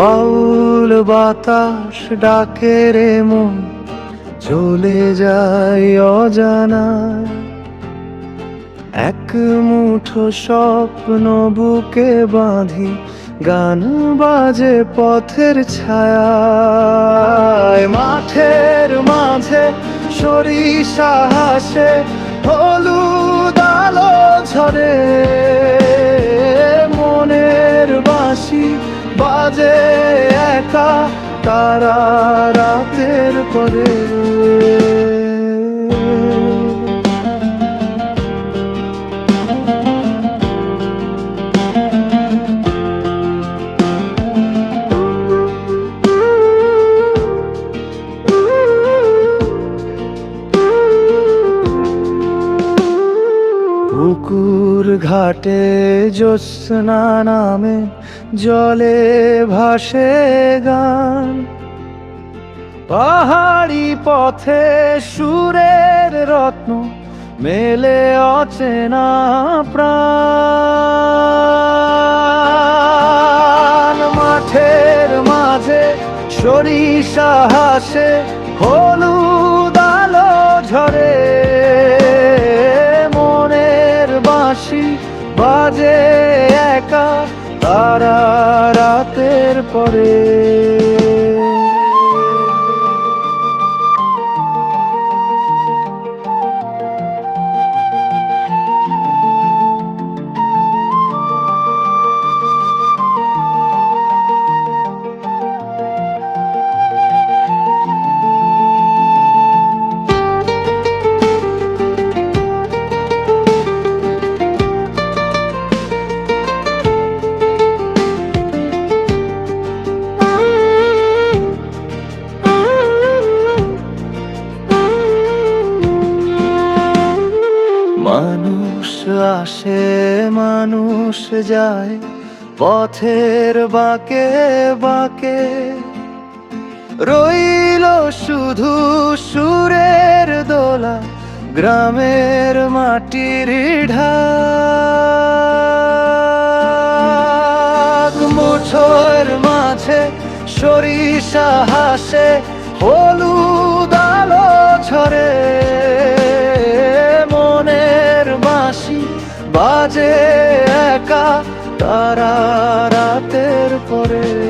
বাউল বাতাস ডাকে রে মন, চলে যায় অজানা। এক মুঠো স্বপ্ন বুকে বাঁধি, গান বাজে পথের ছায়ায়। মাঠের মাঝে সরিষা হাসে, হলুদ আলো ঝরে। মনের বাঁশি বাজে তারা রাতের পরে ঘাটে জ্যোৎস্না নামে জলে ভাসে গান। পাহাড়ি পথে সুরের রত্ন মেলে অচেনা প্রাণ। মাঠের মাঝে সরিষা হাসে, হলুদ আলো ঝরে। রাতের আসে, মানুষ যায় পথের বাঁকে বাঁকে। রইল শুধু সুরের দোলা, গ্রামের মাটির ঢাক। মুঠোর মাঝে সরিষা হাসে, হলুদ আলো ঝরে। বাজে একা তারা রাতের পরে